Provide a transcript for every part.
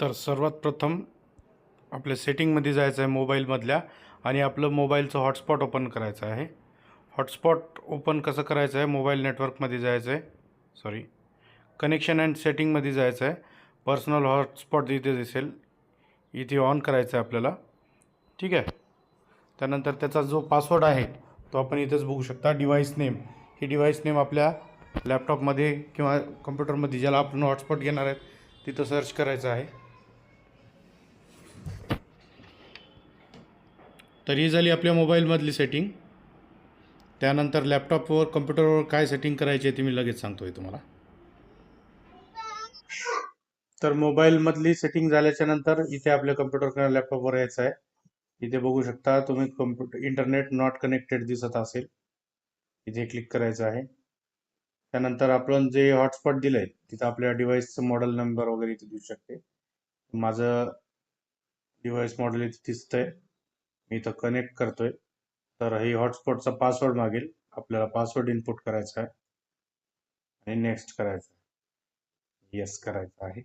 तर सर्वात प्रथम आपल्या सेटिंगमध्ये जायचं आहे मोबाईलमधल्या आणि आपलं मोबाईलचं हॉटस्पॉट ओपन करायचं आहे. हॉटस्पॉट ओपन कसं करायचं आहे? मोबाईल नेटवर्कमध्ये जायचं आहे. सॉरी. कनेक्शन अँड सेटिंगमध्ये जायचं आहे. पर्सनल हॉटस्पॉट इथे दिसेल इथे ऑन करायचं आहे आपल्याला. ठीक आहे? त्यानंतर त्याचा जो पासवर्ड आहे तो आपण इथेच बघू शकता. Device name. ही डिव्हाइस नेम आपल्या लॅपटॉपमध्ये किंवा कम्प्युटरमध्ये ज्याला आपण हॉटस्पॉट घेणार आहेत तिथं सर्च करायचं आहे. तर ही झाली आपल्या मोबाईलमधली सेटिंग त्यानंतर लॅपटॉपवर कम्प्युटरवर काय सेटिंग करायची आहे ती मी लगेच सांगतो आहे तुम्हाला. तर मोबाईलमधली सेटिंग झाल्याच्यानंतर इथे आपल्या कम्प्युटर किंवा लॅपटॉपवर यायचं आहे. इथे बघू शकता तुम्ही कम्प्युटर इंटरनेट नॉट कनेक्टेड दिसत असेल. इथे क्लिक करायचं आहे. त्यानंतर आपण जे हॉटस्पॉट दिलंय तिथं आपल्या डिव्हाइसचं मॉडेल नंबर वगैरे इथे देऊ शकते. माझं डिव्हाइस मॉडेल इथे दिसतंय. मी इथं कनेक्ट करतोय. तर ही हॉटस्पॉटचा पासवर्ड मागेल आपल्याला पासवर्ड इनपुट करायचा आहे. आणि नेक्स्ट करायचं आहे. येस करायचं आहे.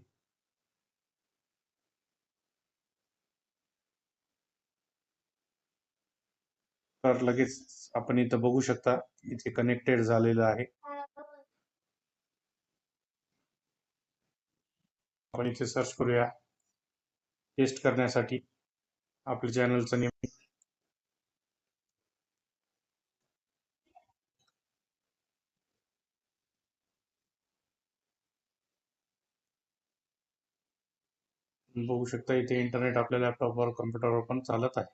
तर लगेच आपण इथं बघू शकता इथे कनेक्टेड झालेलं आहे. आपण इथे सर्च करूया. टेस्ट करण्यासाठी. आपल्या चॅनलचं नियम बघू शकता इथे इंटरनेट आपल्या लॅपटॉपवर कम्प्युटरवर पण चालत आहे.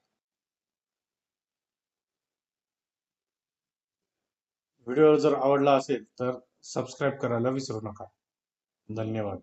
व्हिडिओ जर आवडला असेल तर सबस्क्राईब करायला विसरू नका. धन्यवाद.